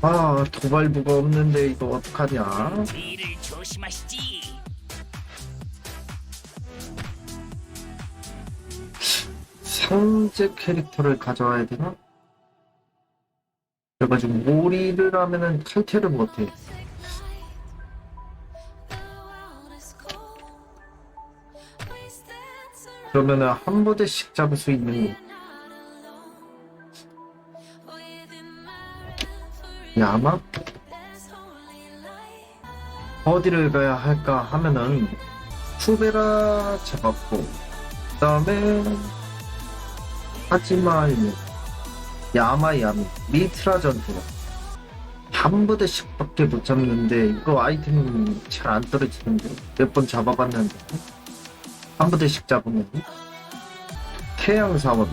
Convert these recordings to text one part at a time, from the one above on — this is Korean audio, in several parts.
아 도발부가 없는데 이거 어떡하냐 일을 조심하시지. 상제 캐릭터를 가져와야 되나? 그래가지고 몰이를 하면은 탈퇴를 못해 그러면은 한 부대씩 잡을 수 있는 야마? 어디를 가야 할까 하면은 쿠베라 잡았고 그 다음에 하지마이네 야마야미 미트라 전투 한 부대씩밖에 못 잡는데 이거 아이템 잘 안 떨어지는데 몇 번 잡아봤는데 한 부대씩 잡으면 태양 사원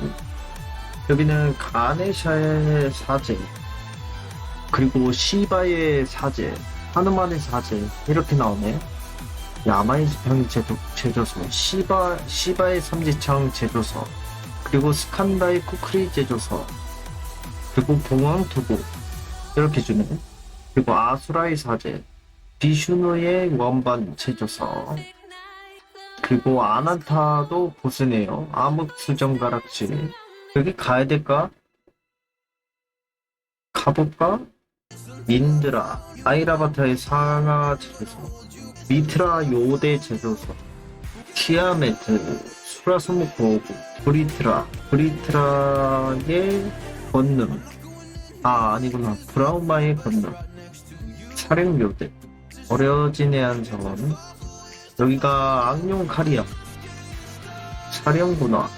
여기는 가네샤의 사제 그리고 시바의 사제 하누만의 사제 이렇게 나오네 야마의 지팡이 제조, 제조소 시바 시바의 삼지창 제조소 그리고 스칸다의 쿠크리 제조소 그리고 봉황투구 이렇게 주네 그리고 아수라의 사제 비슈노의 원반 제조소 그리고 아난타도 보스네요 암흑 수정 가락실 여기 가야 될까? 가볼까? 민드라 아이라바타의 상하 제조소 미트라 요대 제조소 수라소목 보호구 브리트라 브리트라의 건능. 아 아니구나. 브라우마의 건능. 사령묘대 어려지네한 정원. 여기가 악룡 카리아 사령구나